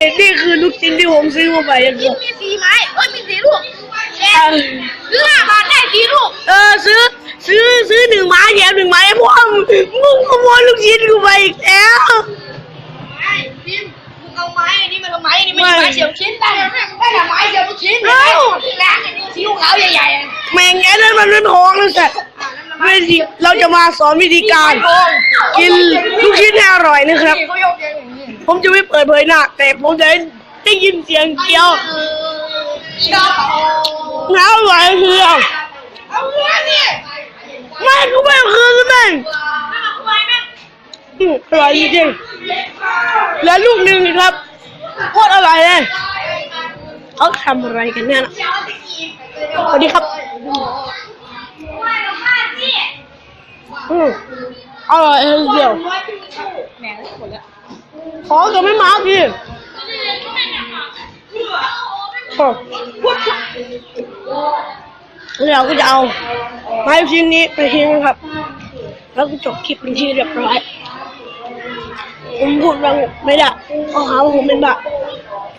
นี่คือลูกชิ้นที่ผมซื้อมาใหม่ยังไงมีสีไม้เอ้ยมีสีลูกแกเออซื้อห้าบาทได้สีลูก เออซื้อซื้อซื้อหนึ่งไม้แถมหนึ่งไม้เพราะว่ามึงมึงขโมยลูกชิ้นกูไปอีกแล้วไอ้พิมมึงเอาไม้อันนี้มาทำไมอันนี้ไม่ใช่ไม้เสียบชิ้นได้ได้แต่ไม้เสียบลูกชิ้นได้แหละสีลูกขาวใหญ่ๆอะแม่งไอ้นั่นมันเป็นทองเลยแต่ไม่ดีเราจะมาสอนวิธีการ กินลูกชิ้นให้อร่อยนะครับ เขายกเองอย่างนี้ผมจะไม่เปิดเผยหน้าแต่ผมจะได้ยินเสียงเกียวชอบน้ำไหลเชียวเอาเงินนี่ไม่กูไม่เอาคืนแม่งเอาไว้แม่งอืมอร่อยจริงๆแล้วลูกหนึ่งครับโคตรอร่อยเลยเขาทำอะไรกันเนี่ยนะสวัสดีครับ อืมอร่อยเลยทีเดียวแหมหมดแล้วขอจะไม่มาพี่โอ้แล้วก็จะเอาไม้ชิ้นนี้ไปทิ้งนะครับ แล้วก็จบคลิปเป็นที่เรียบร้อยผมพูดบ้างไม่ได้เขาหาว่าผมเป็นบ้า